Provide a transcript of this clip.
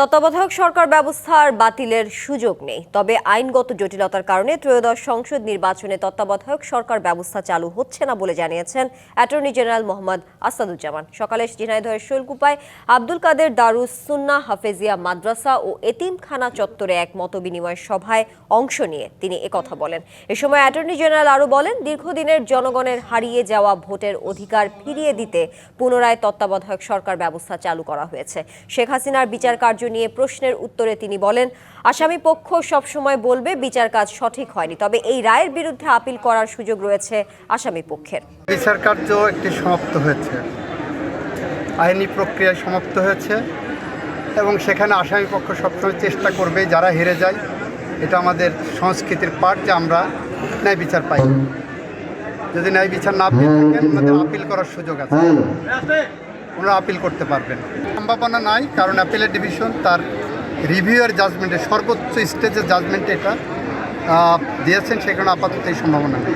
তত্ত্বাবধায়ক সরকার ব্যবস্থার বাতিলের সুযোগ নেই। তবে আইনগত জটিলতার কারণে ত্রয়োদশ সংসদ নির্বাচনে তত্ত্বাবধায়ক সরকার ব্যবস্থা চালু হচ্ছে না বলে জানিয়েছেন অ্যাটর্নি জেনারেল মোহাম্মদ আসাদুজ্জামান। সকালে ঝিনাইদহের শৈলকুপায় আব্দুল কাদের দারুস সুন্না হাফেজিয়া মাদ্রাসা ও এতিমখানা চত্বরে এক মতবিনিময় সভায় অংশ নিয়ে তিনি একথা বলেন। এ সময় অ্যাটর্নি জেনারেল আরও বলেন, দীর্ঘদিনের জনগণের হারিয়ে যাওয়া ভোটের অধিকার ফিরিয়ে দিতে পুনরায় তত্ত্বাবধায়ক সরকার ব্যবস্থা চালু করা হয়েছে। শেখ হাসিনার বিচার কার্য নিয়ে প্রশ্নের উত্তরে তিনি বলেন আসামি পক্ষ সবসময় বলবে বিচার কাজ সঠিক হয়নি তবে এই রায়ের বিরুদ্ধে আপিল করার সুযোগ রয়েছে আসামি পক্ষের। বিচার কার্য একটি সমাপ্ত হয়েছে। আইনি প্রক্রিয়া সমাপ্ত হয়েছে এবং সেখানে আসামি পক্ষ সবসময় চেষ্টা করবে যারা হেরে যায়। এটা আমাদের সংস্কৃতির পাঠ যে আমরা ন্যায় বিচার পাই। যদি ন্যায় বিচার না পেয়ে থাকেন আপিল করার সুযোগ আছে। ওনারা আপিল করতে পারবেন। সম্ভাবনা নাই, কারণ অ্যাপেলের ডিভিশন তার রিভিউয়ের জাজমেন্টে সর্বোচ্চ স্টেজের জাজমেন্টে এটা দিয়েছেন, সেখানে আপাতত এই সম্ভাবনা নেই।